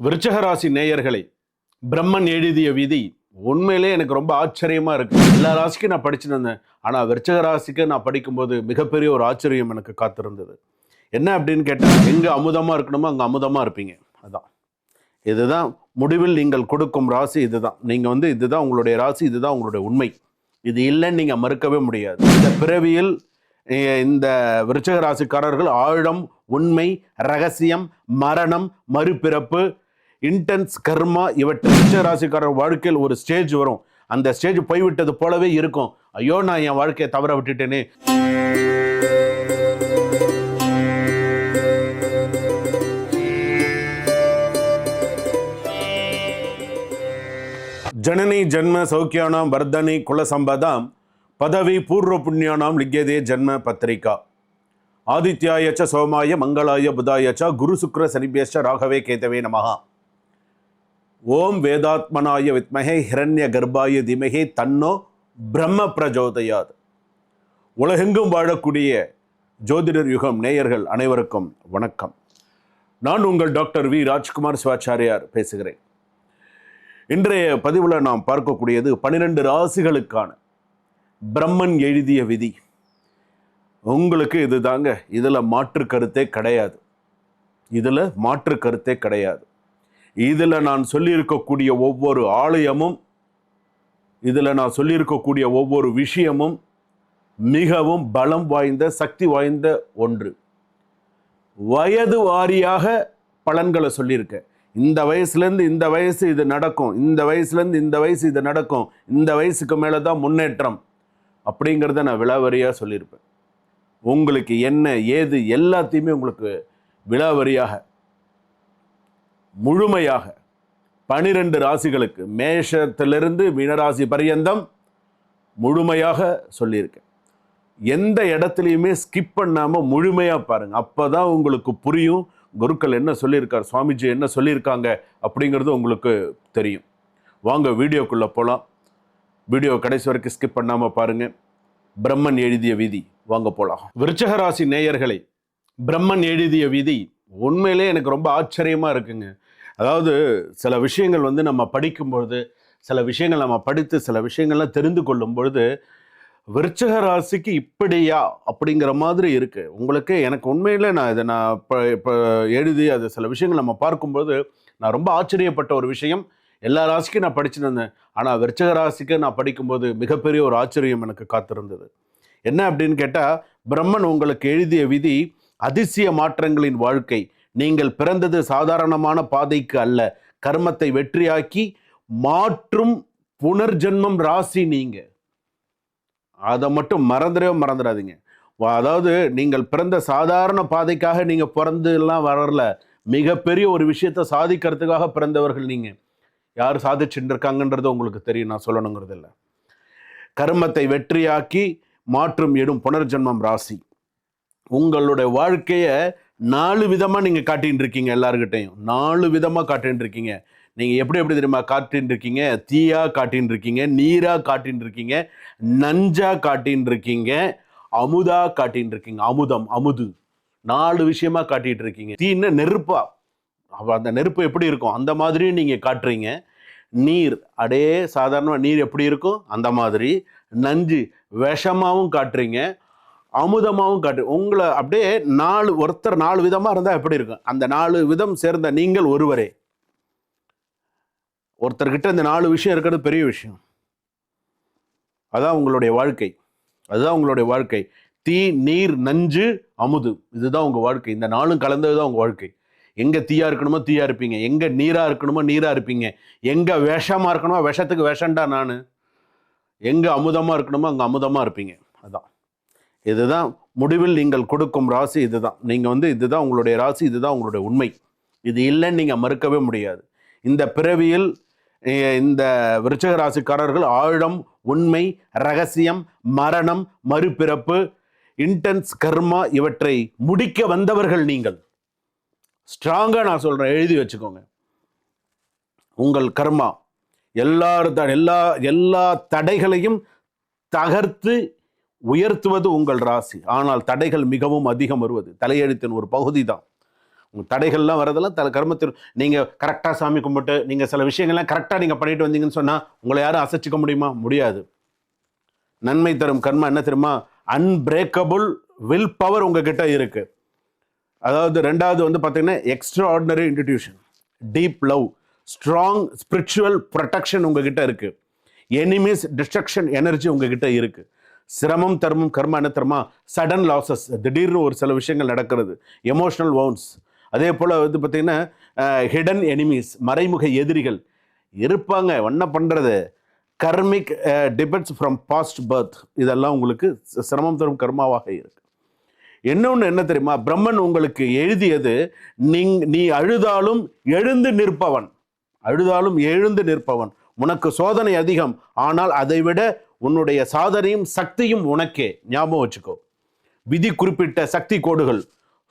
விருச்சகராசி நேயர்களை பிரம்மன் எழுதிய விதி உண்மையிலே எனக்கு ரொம்ப ஆச்சரியமா இருக்கு. எல்லா ராசிக்கும் நான் படிச்சுட்டு இருந்தேன். ஆனால் விருச்சக ராசிக்கு நான் படிக்கும்போது மிகப்பெரிய ஒரு ஆச்சரியம் எனக்கு காத்திருந்தது. என்ன அப்படின்னு கேட்டால் எங்கே அமுதமாக இருக்கணுமோ அங்கே அமுதமாக இருப்பீங்க. அதான். இதுதான் முடிவில் நீங்கள் கொடுக்கும் ராசி இதுதான். நீங்கள் வந்து இதுதான் உங்களுடைய ராசி இதுதான் உங்களுடைய உண்மை. இது இல்லைன்னு நீங்கள் மறுக்கவே முடியாது. இந்த பிறவியில் இந்த விருச்சக ராசிக்காரர்கள் ஆழம் உண்மை ரகசியம் மரணம் மறுபிறப்பு இன்டென்ஸ் கர்மா இவற்றை ராசிக்காரர் வாழ்க்கையில் ஒரு ஸ்டேஜ் வரும். அந்த ஸ்டேஜ் போய்விட்டது போலவே இருக்கும். ஐயோ நான் என் வாழ்க்கையை தவற விட்டுட்டேனே. ஜனனி ஜென்ம சௌக்கியானாம் வர்தனி குலசம்பதாம் பதவி பூர்வ புண்ணியானாம் லிங்கதே ஜென்ம பத்திரிகா. ஆதித்யாயச்ச சோமாய மங்களாய புதாயச்ச குரு சுக்ர சனிபேஷ ராகவே கேதவே நமகா ஓம் வேதாத்மனாய வித்மகே ஹிரண்ய கர்ப்பாய திமகே தன்னோ பிரம்ம பிரஜோதயாது. உலகெங்கும் வாழக்கூடிய ஜோதிடர் யுகம் நேயர்கள் அனைவருக்கும் வணக்கம். நான் உங்கள் டாக்டர் வி ராஜ்குமார் சிவாச்சாரியார் பேசுகிறேன். இன்றைய பதிவில் நாம் பார்க்கக்கூடியது பன்னிரெண்டு ராசிகளுக்கான பிரம்மன் எழுதிய விதி. உங்களுக்கு இது தாங்க இதில் மாற்று கருத்தே கிடையாது. இதில் மாற்று கருத்தே கிடையாது. இதில் நான் சொல்லியிருக்கக்கூடிய ஒவ்வொரு ஆலயமும் இதில் நான் சொல்லியிருக்கக்கூடிய ஒவ்வொரு விஷயமும் மிகவும் பலம் வாய்ந்த சக்தி வாய்ந்த ஒன்று. வயது வாரியாக பலன்களை சொல்லியிருக்கேன். இந்த வயசுலேருந்து இந்த வயசு இது நடக்கும் இந்த வயசுலேருந்து இந்த வயசு இது நடக்கும் இந்த வயசுக்கு மேலே தான் முன்னேற்றம் அப்படிங்கிறத நான் விலாவரியாக சொல்லியிருப்பேன். உங்களுக்கு என்ன ஏது எல்லாத்தையுமே உங்களுக்கு விலாவரியாக முழுமையாக பனிரெண்டு ராசிகளுக்கு மேஷத்திலிருந்து மீனராசி பரியந்தம் முழுமையாக சொல்லியிருக்கேன். எந்த இடத்துலையுமே ஸ்கிப் பண்ணாமல் முழுமையாக பாருங்கள் அப்போ தான் உங்களுக்கு புரியும். குருக்கள் என்ன சொல்லியிருக்கார் சுவாமிஜி என்ன சொல்லியிருக்காங்க அப்படிங்கிறது உங்களுக்கு தெரியும். வாங்க வீடியோக்குள்ளே போகலாம் வீடியோ கடைசி வரைக்கும் ஸ்கிப் பண்ணாமல் பாருங்கள் பிரம்மன் எழுதிய விதி வாங்க போகலாம் விருச்சகராசி ராசி பிரம்மன் எழுதிய விதி உண்மையிலே எனக்கு ரொம்ப ஆச்சரியமாக இருக்குங்க. அதாவது சில விஷயங்கள் வந்து நம்ம படிக்கும்பொழுது சில விஷயங்கள் நம்ம படித்து சில விஷயங்கள்லாம் தெரிந்து கொள்ளும் பொழுது விருச்சக ராசிக்கு இப்படியா அப்படிங்கிற மாதிரி இருக்குது உங்களுக்கு எனக்கு உண்மையில் நான் இதை நான் இப்போ இப்போ எழுதி அது சில விஷயங்கள் நம்ம பார்க்கும்போது நான் ரொம்ப ஆச்சரியப்பட்ட ஒரு விஷயம். எல்லா ராசிக்கும் நான் படிச்சுட்டு இருந்தேன். ஆனால் விருச்சக ராசிக்கு நான் படிக்கும்போது மிகப்பெரிய ஒரு ஆச்சரியம் எனக்கு காத்திருந்தது. என்ன அப்படின்னு கேட்டால் பிரம்மன் உங்களுக்கு எழுதிய விதி அதிசய மாற்றங்களின் வாழ்க்கை. நீங்கள் பிறந்தது சாதாரணமான பாதைக்கு அல்ல. கர்மத்தை வெற்றியாக்கி மாற்றும் புனர்ஜென்மம் ராசி நீங்க. அதை மட்டும் மறந்துடவே மறந்துடாதீங்க. அதாவது நீங்கள் பிறந்த சாதாரண பாதைக்காக நீங்க பிறந்து எல்லாம் வரல. மிகப்பெரிய ஒரு விஷயத்தை சாதிக்கிறதுக்காக பிறந்தவர்கள் நீங்க. யார் சாதிச்சுட்டு இருக்காங்கன்றது உங்களுக்கு தெரியும் நான் சொல்லணுங்கிறது இல்லை. கர்மத்தை வெற்றியாக்கி மாற்றும் எடும் புனர்ஜென்மம் ராசி. உங்களுடைய வாழ்க்கையை நாலு விதமாக நீங்கள் காட்டின்னு இருக்கீங்க எல்லாருக்கிட்டையும் நாலு விதமாக காட்டின்னு இருக்கீங்க நீங்கள் எப்படி எப்படி தெரியுமா காட்டின்னு இருக்கீங்க தீயாக காட்டின்னு இருக்கீங்க நீராக காட்டின்னு இருக்கீங்க நஞ்சாக காட்டின்னு இருக்கீங்க அமுதா காட்டின்னு இருக்கீங்க அமுதம் அமுது. நாலு விஷயமா காட்டிட்டு இருக்கீங்க தீன்னு நெருப்பா. அப்போ அந்த நெருப்பு எப்படி இருக்கும்? அந்த மாதிரியும் நீங்கள் காட்டுறீங்க. நீர் அடே சாதாரணமாக நீர் எப்படி இருக்கும்? அந்த மாதிரி. நஞ்சு விஷமாகவும் காட்டுறீங்க. அமுதமாகவும் காட்டு. உங்களை அப்படியே நாலு ஒருத்தர் நாலு விதமாக இருந்தால் எப்படி இருக்கும்? அந்த நாலு விதம் சேர்ந்த நீங்கள் ஒருவரே. ஒருத்தர்கிட்ட இந்த நாலு விஷயம் இருக்கிறது பெரிய விஷயம். அதான் உங்களுடைய வாழ்க்கை. அதுதான் உங்களுடைய வாழ்க்கை. தீ நீர் நஞ்சு அமுது. இதுதான் உங்கள் வாழ்க்கை. இந்த நாளும் கலந்தது தான் உங்கள் வாழ்க்கை. எங்கே தீயாக இருக்கணுமோ தீயாக இருப்பீங்க. எங்கே நீராக இருக்கணுமோ நீராக இருப்பீங்க. எங்கே விஷமாக இருக்கணுமோ விஷத்துக்கு விஷண்டா நான். எங்கே அமுதமாக இருக்கணுமோ அங்கே அமுதமாக இருப்பீங்க. அதான். இதுதான் முடிவில் நீங்கள் கொடுக்கும் ராசி இதுதான். நீங்கள் வந்து இதுதான் உங்களுடைய ராசி இதுதான் உங்களுடைய உண்மை. இது இல்லைன்னு நீங்கள் மறுக்கவே முடியாது. இந்த பிறவியில் இந்த விருச்சக ராசிக்காரர்கள் ஆழம் உண்மை ரகசியம் மரணம் மறுபிறப்பு இன்டென்ஸ் கர்மா இவற்றை முடிக்க வந்தவர்கள் நீங்கள். ஸ்ட்ராங்காக நான் சொல்கிறேன் எழுதி வச்சுக்கோங்க. உங்கள் கர்மா எல்லாரும் எல்லா எல்லா தடைகளையும் தகர்த்து உயர்த்துவது உங்கள் ராசி. ஆனால் தடைகள் மிகவும் அதிகம் வருவது. தலையெழுத்தின் ஒரு பகுதி தான் உங்கள் தடைகள்லாம் வரதெல்லாம் தலை கர்மத்தில் நீங்கள் கரெக்டாக சாமி கும்பிட்டு நீங்கள் சில விஷயங்கள்லாம் கரெக்டாக நீங்கள் பண்ணிட்டு வந்தீங்கன்னு சொன்னால் உங்களை யாரும் அசைச்சிக்க முடியுமா? முடியாது. நன்மை தரும் கர்மா என்ன தெரியுமா? அன்பிரேக்கபுள் வில் பவர் உங்ககிட்ட இருக்குது அதாவது ரெண்டாவது வந்து பார்த்தீங்கன்னா extra ordinary institution deep love strong spiritual protection உங்ககிட்ட இருக்குது எனிமீஸ் டிஸ்ட்ரக்ஷன் எனர்ஜி உங்ககிட்ட இருக்குது சிரமம் தர்மம் கர்மா என்ன தருமா சடன் லாசஸ் திடீர்னு ஒரு சில விஷயங்கள் நடக்கிறது. Emotional wounds. அதே போல் வந்து பார்த்திங்கன்னா ஹிடன் எனிமீஸ் மறைமுக எதிரிகள். இருப்பாங்க. என்ன பண்ணுறது karmic depends from past birth இதெல்லாம் உங்களுக்கு சிரமம் தரும் கர்மாவாக இருக்கு. இன்னொன்று என்ன தெரியுமா? பிரம்மன் உங்களுக்கு எழுதியது நீங் நீ அழுதாலும் எழுந்து நிற்பவன். அழுதாலும் எழுந்து நிற்பவன். உனக்கு சோதனை அதிகம். ஆனால் அதை விட உன்னுடைய சாதனையும் சக்தியும் உனக்கே. ஞாபகம் வச்சுக்கோ. விதி குறிப்பிட்ட சக்தி கோடுகள்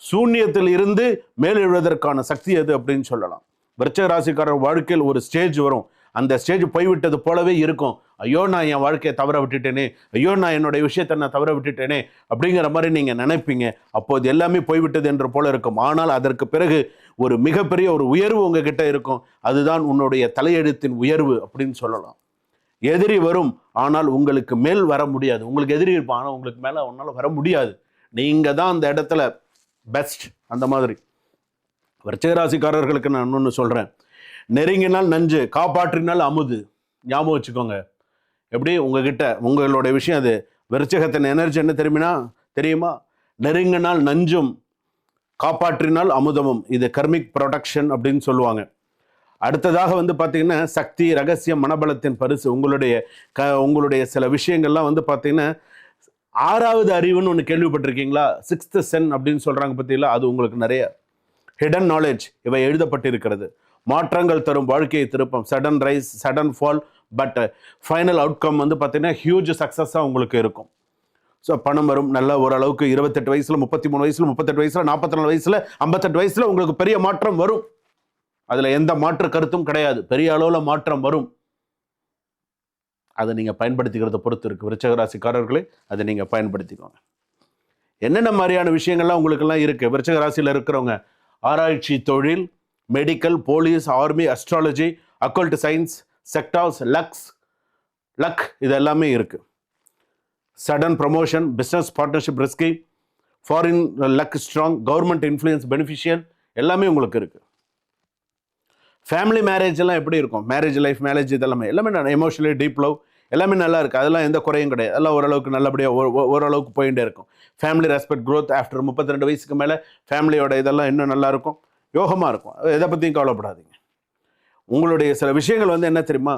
சூன்யத்தில் இருந்து மேலெழுவதற்கான சக்தி அது அப்படின்னு சொல்லலாம். விருச்சக ராசிக்காரர் வாழ்க்கையில் ஒரு ஸ்டேஜ் வரும். அந்த ஸ்டேஜ் போய்விட்டது போலவே இருக்கும். ஐயோ நான் என் வாழ்க்கையை தவற விட்டுட்டேனே. ஐயோ நான் என்னுடைய விஷயத்தை நான் தவற விட்டுட்டேனே அப்படிங்கிற மாதிரி நீங்கள் நினைப்பீங்க. அப்போது எல்லாமே போய்விட்டது என்று போல இருக்கும். ஆனால் அதற்கு பிறகு ஒரு மிகப்பெரிய ஒரு உயர்வு உங்ககிட்ட இருக்கும். அதுதான் உன்னுடைய தலையெழுத்தின் உயர்வு அப்படின்னு சொல்லலாம். எதிரி வரும் ஆனால் உங்களுக்கு மேல் வர முடியாது. உங்களுக்கு எதிரி இருப்பான் ஆனால் உங்களுக்கு மேலே உன்னால் வர முடியாது. நீங்கள் தான் அந்த இடத்துல பெஸ்ட் அந்த மாதிரி. விருச்சிகராசிக்காரர்களுக்கு நான் இன்னொன்று சொல்கிறேன் நெருங்கினால் நஞ்சு காப்பாற்றினால் அமுது. ஞாபகம் வச்சுக்கோங்க. எப்படி? உங்ககிட்ட உங்களுடைய விஷயம் அது. விருச்சகத்தின் எனர்ஜி என்ன தெரியுமா தெரியுமா? நெருங்கினால் நஞ்சும் காப்பாற்றினால் அமுதமும். இது கர்மிக் ப்ரொடக்ஷன் அப்படின்னு சொல்லுவாங்க. அடுத்ததாக வந்து பார்த்தீங்கன்னா சக்தி ரகசியம் மனபலத்தின் பரிசு உங்களுடைய க உங்களுடைய சில விஷயங்கள்லாம் வந்து பார்த்தீங்கன்னா ஆறாவது அறிவுன்னு ஒன்று கேள்விப்பட்டிருக்கீங்களா? சிக்ஸ்த் சென் அப்படின்னு சொல்கிறாங்க பார்த்தீங்களா அது உங்களுக்கு நிறைய ஹிடன் நாலேஜ் இவை எழுதப்பட்டிருக்கிறது. மாற்றங்கள் தரும் வாழ்க்கையை திருப்பம். Sudden rise sudden fall but final outcome வந்து பார்த்தீங்கன்னா ஹியூஜ் சக்ஸஸாக உங்களுக்கு இருக்கும். ஸோ பணம் வரும். நல்ல ஓரளவுக்கு இருபத்தெட்டு வயசில் முப்பத்தி மூணு வயசில் முப்பத்தெட்டு வயசில் நாற்பத்தி நாலு வயசில் ஐம்பத்தெட்டு வயசில் உங்களுக்கு பெரிய மாற்றம் வரும். அதில் எந்த மாற்று கருத்தும் கிடையாது. பெரிய அளவில் மாற்றம் வரும். அதை நீங்கள் பயன்படுத்திக்கிறத பொறுத்து இருக்குது விருச்சகராசிக்காரர்களே அதை நீங்கள் பயன்படுத்திக்கோங்க. என்னென்ன மாதிரியான விஷயங்கள்லாம் உங்களுக்கெல்லாம் இருக்குது விருச்சக ராசியில் இருக்கிறவங்க ஆராய்ச்சி தொழில் medical police army astrology occult science sectors lucks luck இது எல்லாமே இருக்குது sudden promotion business partnership risky foreign luck strong government influence beneficial எல்லாமே உங்களுக்கு இருக்குது ஃபேமிலி மேரேஜ் எல்லாம் எப்படி இருக்கும்? மேரேஜ் லைஃப் மேரேஜ் இதெல்லாமே. எல்லாமே நான் எமோஷனலி டீப் லவ் எல்லாமே நல்லா இருக்குது அதெல்லாம் எந்த குறையும் கிடையாது. எல்லாம் ஓரளவுக்கு நல்லபடியாக ஓரளவுக்கு போயிட்டே இருக்கும். ஃபேமிலி ரெஸ்பெக்ட் க்ரோத் ஆஃப்டர் முப்பத்தி ரெண்டு வயசுக்கு மேலே ஃபேமிலியோட இதெல்லாம் இன்னும் நல்லா இருக்கும். யோகமாக இருக்கும். எதை பற்றியும் கவலைப்படாதீங்க. உங்களுடைய சில விஷயங்கள் வந்து என்ன தெரியுமா?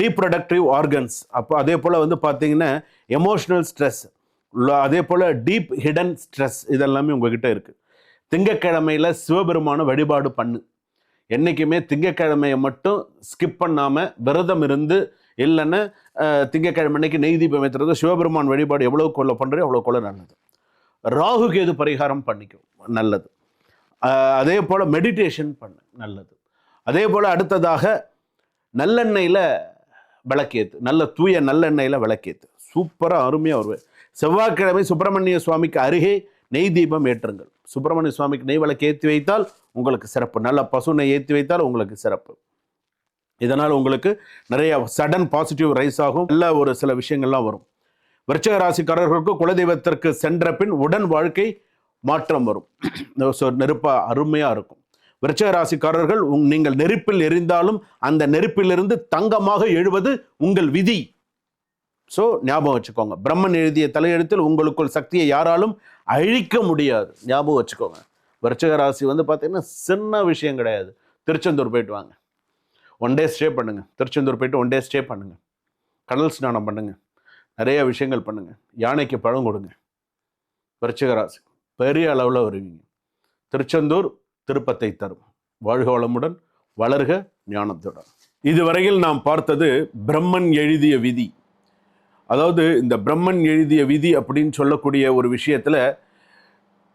ரீப்ரொடக்டிவ் ஆர்கன்ஸ் அப்போ அதே போல் வந்து பார்த்தீங்கன்னா எமோஷ்னல் ஸ்ட்ரெஸ் அதே போல் டீப் ஹிடன் ஸ்ட்ரெஸ் இதெல்லாமே உங்ககிட்ட இருக்குது திங்கக்கிழமையில் சிவபெருமான வழிபாடு பண்ணு. என்றைக்குமே திங்கக்கிழமையை மட்டும் ஸ்கிப் பண்ணாமல் விரதம் இருந்து இல்லைன்னா திங்கக்கிழமை அன்னைக்கு நெய் தீபம் ஏற்றுறது சிவபெருமான் வழிபாடு எவ்வளோ கொள்ள பண்ணுறோ அவ்வளோ கொள்ள நல்லது. ராகு கேது பரிகாரம் பண்ணிக்கும் நல்லது. அதே போல் மெடிடேஷன் பண்ணு நல்லது. அதே போல் அடுத்ததாக நல்லெண்ணெயில் விளக்கேத்து நல்ல தூய நல்லெண்ணெயில் விளக்கேத்து. சூப்பராக அருமையாக வருவேன் செவ்வாய்க்கிழமை சுப்பிரமணிய சுவாமிக்கு அருகே நெய் தீபம் ஏற்றுங்கள். சுப்பிரமணிய சுவாமிக்கு நெய் விளக்கு ஏற்றி வைத்தால் உங்களுக்கு சிறப்பு. நல்ல பசுனை ஏற்றி வைத்தால் உங்களுக்கு சிறப்பு. இதனால் உங்களுக்கு நிறைய சடன் பாசிட்டிவ் ரைஸ் ஆகும். நல்ல ஒரு சில விஷயங்கள்லாம் வரும். விருச்சக ராசிக்காரர்களுக்கு குலதெய்வத்திற்கு சென்ற பின் உடன் வாழ்க்கை மாற்றம் வரும். நெருப்பாக அருமையாக இருக்கும். விருச்சக ராசிக்காரர்கள் உங் நீங்கள் நெருப்பில் எரிந்தாலும் அந்த நெருப்பிலிருந்து தங்கமாக எழுவது உங்கள் விதி. ஸோ ஞாபகம் வச்சுக்கோங்க. பிரம்மன் எழுதிய தலையெழுத்தில் உங்களுக்குள் சக்தியை யாராலும் அழிக்க முடியாது. ஞாபகம் வச்சுக்கோங்க. விருச்சக ராசி வந்து பார்த்தீங்கன்னா சின்ன விஷயம் கிடையாது. திருச்செந்தூர் போயிட்டு வாங்க. ஒன் டே ஸ்டே பண்ணுங்க. திருச்செந்தூர் போயிட்டு ஒன் டே ஸ்டே பண்ணுங்க. கடல் ஸ்நானம் பண்ணுங்க. நிறைய விஷயங்கள் பண்ணுங்க. யானைக்கு பழம் கொடுங்க. விருச்சிக ராசி பெரிய அளவில் வருவீங்க. திருச்செந்தூர் திருப்பத்தை தரும். வாழ்க வளமுடன் வளர்க ஞானத்துடன். இதுவரையில் நாம் பார்த்தது பிரம்மன் எழுதிய விதி. அதாவது இந்த பிரம்மன் எழுதிய விதி அப்படின்னு சொல்லக்கூடிய ஒரு விஷயத்தில்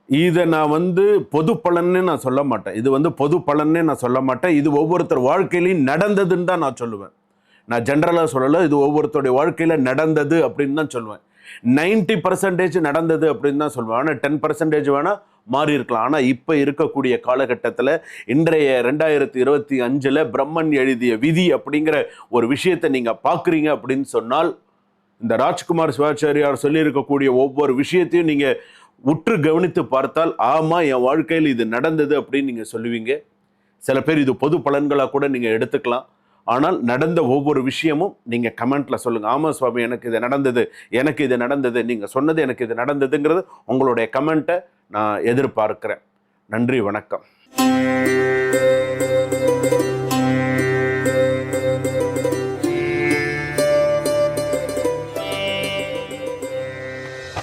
இதை நான் வந்து பொது பலன்னு நான் சொல்ல மாட்டேன். இது வந்து பொது பலன்னே நான் சொல்ல மாட்டேன். இது ஒவ்வொருத்தர் வாழ்க்கையிலையும் நடந்ததுன்னு தான் நான் சொல்லுவேன். நான் ஜென்ரலாக சொல்லலை இது ஒவ்வொருத்தருடைய வாழ்க்கையில் நடந்தது அப்படின்னு தான் சொல்லுவேன். நைன்டி பர்சன்டேஜ் நடந்தது அப்படின்னு தான் சொல்லுவேன். ஆனால் டென் பர்சன்டேஜ் வேணால் மாறி இருக்கலாம். ஆனால் இப்போ இருக்கக்கூடிய காலகட்டத்தில் இன்றைய ரெண்டாயிரத்தி இருபத்தி அஞ்சில் பிரம்மன் எழுதிய விதி அப்படிங்கிற ஒரு விஷயத்தை நீங்கள் பார்க்குறீங்க அப்படின்னு சொன்னால் இந்த ராஜ்குமார் சிவாச்சாரியார் சொல்லியிருக்கக்கூடிய ஒவ்வொரு விஷயத்தையும் நீங்கள் உற்று கவனித்து பார்த்தால் ஆமாம் என் வாழ்க்கையில் இது நடந்தது அப்படின்னு நீங்கள் சொல்லுவீங்க. சில பேர் இது பொது பலன்களாக கூட நீங்கள் எடுத்துக்கலாம். ஆனால் நடந்த ஒவ்வொரு விஷயமும் நீங்கள் கமெண்ட்டில் சொல்லுங்கள் ஆமாம் சுவாமி எனக்கு இது நடந்தது எனக்கு இது நடந்தது நீங்கள் சொன்னது எனக்கு இது நடந்ததுங்கிறது உங்களுடைய கமெண்ட்டை நான் எதிர்பார்க்குறேன். நன்றி வணக்கம்.